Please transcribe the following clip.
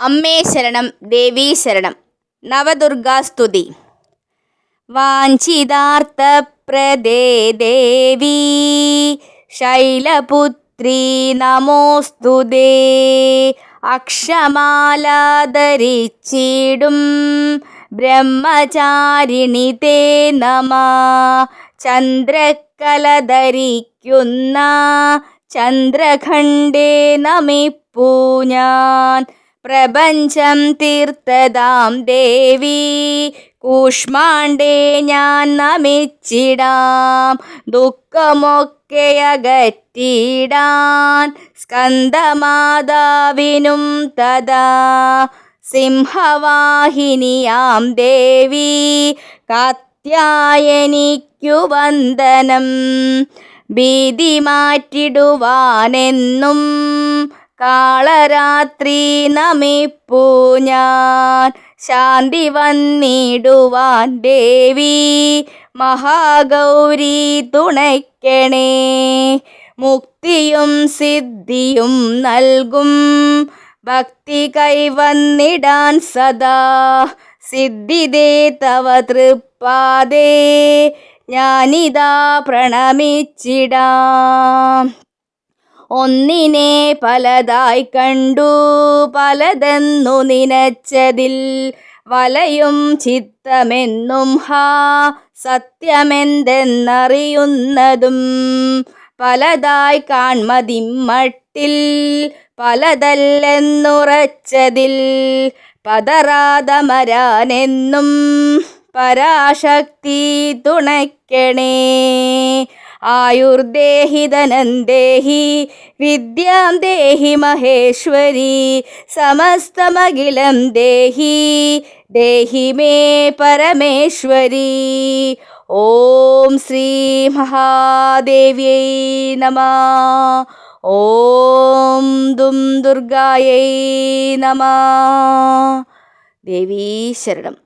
അമ്മേ ശരണം ദേവീ ശരണം. നവദുർഗാസ്തുതി വാഞ്ചിതാർത്ഥപ്രദേ ദേവി ശൈലപുത്രി നമോസ്തുതേ അക്ഷമാല ധരിച്ചിടും ബ്രഹ്മചാരിണി തേ നമ. ചന്ദ്രക്കല ധരിക്കുന്ന ചന്ദ്രഖണ്ഡേ നമിപ്പൂ ഞാൻ. പ്രപഞ്ചം തീർത്തതാം ദേവി. കൂഷ്മാണ്ടേ ഞാൻ നമിച്ചിടാം. ദുഃഖമൊക്കെ അകറ്റിടാൻ സ്കന്ദമാതാവിനും തഥാ. സിംഹവാഹിനിയാം ദേവി കാത്യായനിക്കു വന്ദനം. ഭീതി മാറ്റിടുവാനെന്നും കാളരാത്രി നമിപ്പൂ ഞാൻ. ശാന്തി വന്നിടുവാൻ ദേവി മഹാഗൗരി തുണയ്ക്കണേ. മുക്തിയും സിദ്ധിയും നൽകും. ഭക്തി കൈവന്നിടാൻ സദാ. സിദ്ധിദേ തവ തൃപ്പാതേ ഞാനിതാ പ്രണമിച്ചിടാം. ഒന്നിനെ പലതായി കണ്ടു പലതെന്നു നിനച്ചതിൽ വലയും ചിത്തമെന്നും ഹാ സത്യമെന്തെന്നറിയുന്നതും പലതായി കാൺമതിമ്മട്ടിൽ പലതല്ലെന്നുറച്ചതിൽ പതറാതമരാനെന്നും പരാശക്തി തുണയ്ക്കണേ. ആയുർദേഹി ധനന്ദേഹി ദേഹി വിദ്യാം ദേഹി മഹേശ്വരി സമസ്തമഖിലം ദേഹി ദേഹി മേ പരമേശ്വരി. ഓം ശ്രീ മഹാദേവ്യൈ നമ. ഓം ദും ദുർഗായൈ നമ. ദേവീ ശരണം.